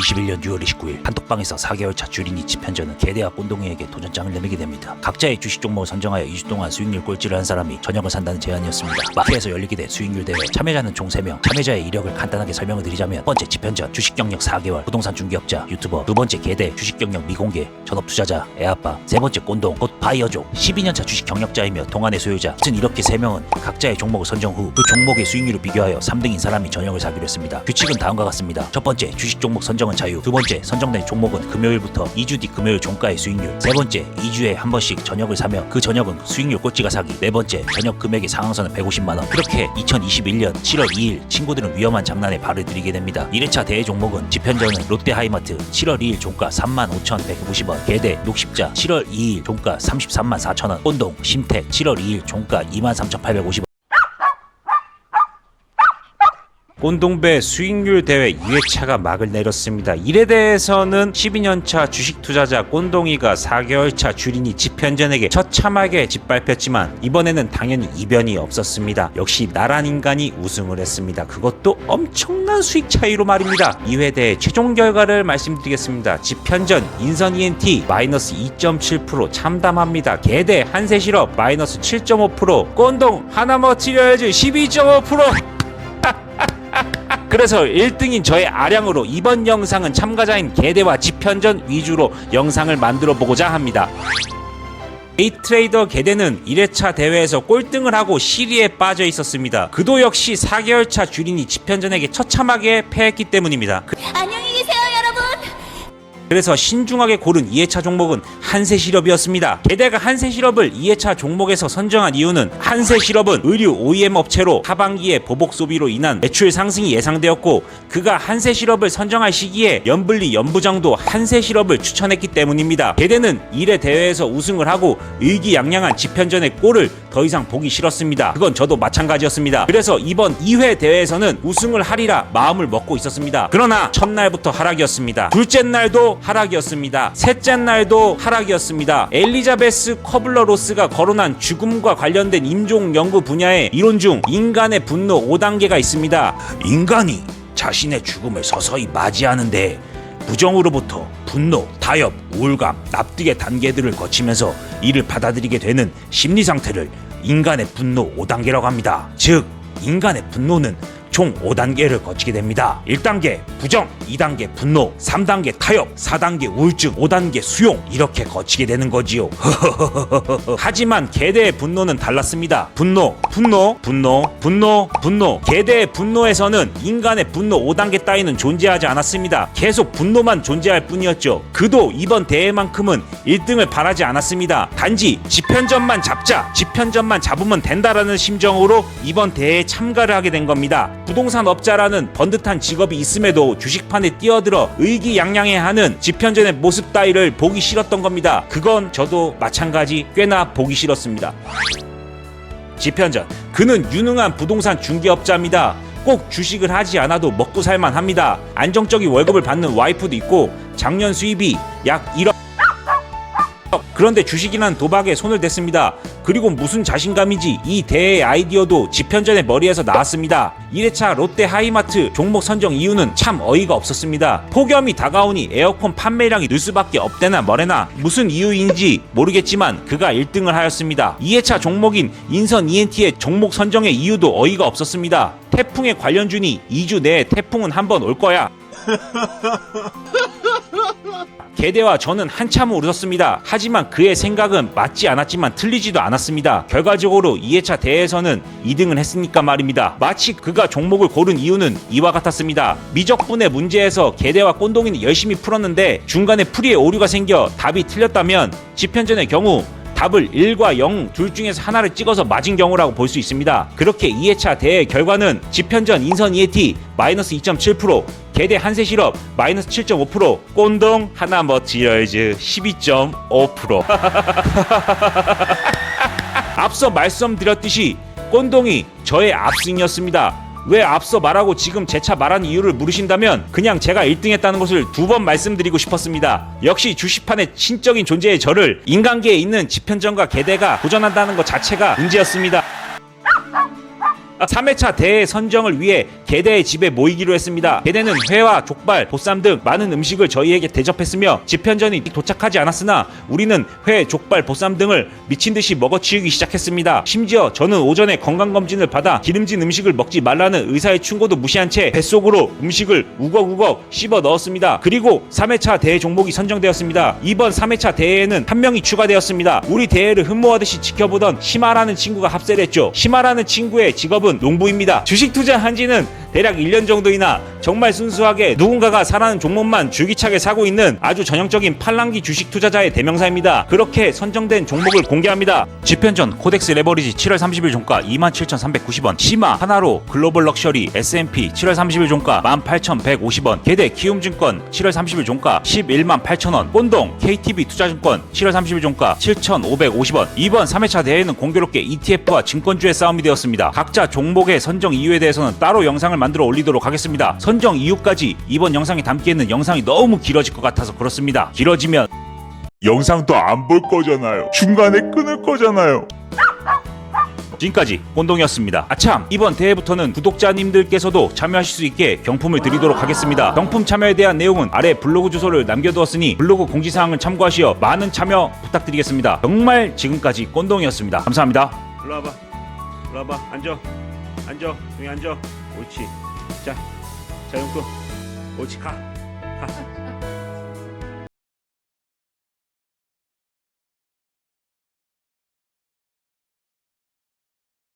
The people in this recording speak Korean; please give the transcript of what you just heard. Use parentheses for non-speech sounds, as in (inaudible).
2021년 6월 29일 단톡방에서 4개월 차 주린이 집현전은 개대와 꼰동이에게 도전장을 내밀게 됩니다. 각자의 주식 종목을 선정하여 2주 동안 수익률 꼴찌를 한 사람이 저녁을 산다는 제안이었습니다. 마트에서 열리게 된 수익률 대회 참여자는 총 3명 참여자의 이력을 간단하게 설명을 드리자면 첫 번째 집현전 주식 경력 4개월 부동산 중개업자 유튜버 두 번째 개대 주식 경력 미공개 전업 투자자 애아빠 세 번째 꼰동 곧 바이어족 12년차 주식 경력자이며 동안의 소유자 아무튼 이렇게 3명은 각자의 종목을 선정 후 그 종목의 수익률을 비교하여 3등인 사람이 저녁을 사기로 했습니다. 규칙은 다음과 같습니다. 첫 번째 주식 종목 선정 은 자유 두 번째 선정된 종목은 금요일부터 2주 뒤 금요일 종가의 수익률 세 번째 2주에 한 번씩 저녁을 사며 그 저녁은 수익률 꼴찌가 사기 네 번째 저녁 금액의 상한선은 150만 원. 그렇게 2021년 7월 2일 친구들은 위험한 장난에 발을 들이게 됩니다. 1회차 대회 종목은 집현전은 롯데하이마트 7월 2일 종가 35,150원 개대 녹십자 7월 2일 종가 33만 4천원 꼰동 심택 7월 2일 종가 23,850원 꼰동배 수익률 대회 2회차가 막을 내렸습니다. 이에 대해서는 12년차 주식 투자자 꼰동이가 4개월차 주린이 집현전에게 처참하게 짓밟혔지만 이번에는 당연히 이변이 없었습니다. 역시 나란 인간이 우승을 했습니다. 그것도 엄청난 수익 차이로 말입니다. 2회 대회 최종 결과를 말씀드리겠습니다. 집현전 인선 ENT 마이너스 2.7% 참담합니다. 개대 한세실업 마이너스 7.5% 꼰동 하나머티리얼즈 12.5% 그래서 1등인 저의 아량으로 이번 영상은 참가자인 개대와 집현전 위주로 영상을 만들어 보고자 합니다. 데이트레이더 개대는 1회차 대회에서 꼴등을 하고 시리에 빠져 있었습니다. 그도 역시 4개월차 주린이 집현전에게 처참하게 패했기 때문입니다. 그- 안녕히. 그래서 신중하게 고른 2회차 종목은 한세실업이었습니다. 게다가 한세실업을 2회차 종목에서 선정한 이유는 한세실업은 의류 OEM 업체로 하반기에 보복 소비로 인한 매출 상승이 예상되었고 그가 한세실업을 선정할 시기에 연불리 연부장도 한세실업을 추천했기 때문입니다. 게대는 1회 대회에서 우승을 하고 의기양양한 집현전의 골을 더 이상 보기 싫었습니다. 그건 저도 마찬가지였습니다. 그래서 이번 2회 대회에서는 우승을 하리라 마음을 먹고 있었습니다. 그러나 첫날부터 하락이었습니다. 둘째 날도 하락이었습니다. 셋째 날도 하락이었습니다. 엘리자베스 커블러 로스가 거론한 죽음과 관련된 임종 연구 분야의 이론 중 인간의 분노 5단계가 있습니다. 인간이 자신의 죽음을 서서히 맞이하는데 부정으로부터 분노, 타협, 우울감, 납득의 단계들을 거치면서 이를 받아들이게 되는 심리 상태를 인간의 분노 5단계라고 합니다. 즉, 인간의 분노는 총 5단계를 거치게 됩니다. 1단계 부정, 2단계 분노, 3단계 타협, 4단계 우울증, 5단계 수용 이렇게 거치게 되는 거지요. (laughs) 하지만 개대의 분노는 달랐습니다. 분노, 분노, 분노, 분노, 분노. 개대의 분노에서는 인간의 분노 5단계 따위는 존재하지 않았습니다. 계속 분노만 존재할 뿐이었죠. 그도 이번 대회만큼은 1등을 바라지 않았습니다. 단지 지편전만 잡자, 지편전만 잡으면 된다라는 심정으로 이번 대회에 참가를 하게 된 겁니다. 부동산 업자라는 번듯한 직업이 있음에도 주식판에 뛰어들어 의기양양해하는 지편전의 모습 따위를 보기 싫었던 겁니다. 그건 저도 마찬가지 꽤나 보기 싫었습니다. 지편전 그는 유능한 부동산 중개업자입니다. 꼭 주식을 하지 않아도 먹고 살만 합니다. 안정적인 월급을 받는 와이프도 있고 작년 수입이 약 1억 그런데 주식이란 도박에 손을 댔습니다. 그리고 무슨 자신감이지 이 대의 아이디어도 집현전의 머리에서 나왔습니다. 1회차 롯데 하이마트 종목 선정 이유는 참 어이가 없었습니다. 폭염이 다가오니 에어컨 판매량이 늘 수밖에 없대나 뭐래나 무슨 이유인지 모르겠지만 그가 1등을 하였습니다. 2회차 종목인 인선 ENT의 종목 선정의 이유도 어이가 없었습니다. 태풍에 관련주니 2주 내에 태풍은 한 번 올 거야. (laughs) 개대와 저는 한참을 웃었습니다. 하지만 그의 생각은 맞지 않았지만 틀리지도 않았습니다. 결과적으로 2회차 대회에서는 2등을 했으니까 말입니다. 마치 그가 종목을 고른 이유는 이와 같았습니다. 미적분의 문제에서 개대와 꼰동이는 열심히 풀었는데 중간에 풀이에 오류가 생겨 답이 틀렸다면 지편전의 경우 답을 1과 0 둘 중에서 하나를 찍어서 맞은 경우라고 볼 수 있습니다. 그렇게 2회차 대회 결과는 지편전 인선 EAT 마이너스 2.7% 개대 한세 실업 마이너스 7.5% 꼰동 하나 머티리얼즈 12.5% (laughs) 앞서 말씀드렸듯이 꼰동이 저의 압승이었습니다. 왜 앞서 말하고 지금 재차 말한 이유를 물으신다면 그냥 제가 1등 했다는 것을 두 번 말씀드리고 싶었습니다. 역시 주식판의 신적인 존재의 저를 인간계에 있는 지편전과 개대가 도전한다는 것 자체가 문제였습니다. 3회차 대회 선정을 위해 개대의 집에 모이기로 했습니다. 개대는 회와 족발, 보쌈 등 많은 음식을 저희에게 대접했으며 집현전이 도착하지 않았으나 우리는 회, 족발, 보쌈 등을 미친 듯이 먹어치우기 시작했습니다. 심지어 저는 오전에 건강검진을 받아 기름진 음식을 먹지 말라는 의사의 충고도 무시한 채 뱃속으로 음식을 우걱우걱 씹어 넣었습니다. 그리고 3회차 대회 종목이 선정되었습니다. 이번 3회차 대회에는 한 명이 추가되었습니다. 우리 대회를 흠모하듯이 지켜보던 시마라는 친구가 합세를 했죠. 시마라는 친구의 직업은 농부입니다. 주식 투자 한 지는 대략 1년 정도이나 정말 순수하게 누군가가 사라는 종목만 줄기차게 사고 있는 아주 전형적인 팔랑기 주식 투자자의 대명사입니다. 그렇게 선정된 종목을 공개합니다. 집현전 코덱스 레버리지 7월 30일 종가 27,390원 시마 하나로 글로벌 럭셔리 S&P 7월 30일 종가 18,150원 개대 키움증권 7월 30일 종가 11만 8천원 꼰동 KTB 투자증권 7월 30일 종가 7,550원 이번 3회차 대회는 공교롭게 ETF와 증권주의 싸움이 되었습니다. 각자 종목의 선정 이유에 대해서는 따로 영상을 만들어 올리도록 하겠습니다. 선정 이유까지 이번 영상에 담기에는 영상이 너무 길어질 것 같아서 그렇습니다. 길어지면 영상도 안 볼 거잖아요. 중간에 끊을 거잖아요. 지금까지 꼰동이었습니다. 아참 이번 대회부터는 구독자님들께서도 참여하실 수 있게 경품을 드리도록 하겠습니다. 경품 참여에 대한 내용은 아래 블로그 주소를 남겨두었으니 블로그 공지사항을 참고하시어 많은 참여 부탁드리겠습니다. 정말 지금까지 꼰동이었습니다. 감사합니다. 일로 와봐. 일로 와봐. 앉아. 앉아. 여기 앉아. 옳지. 자. 자, 용돈. 옳지. 가. 가.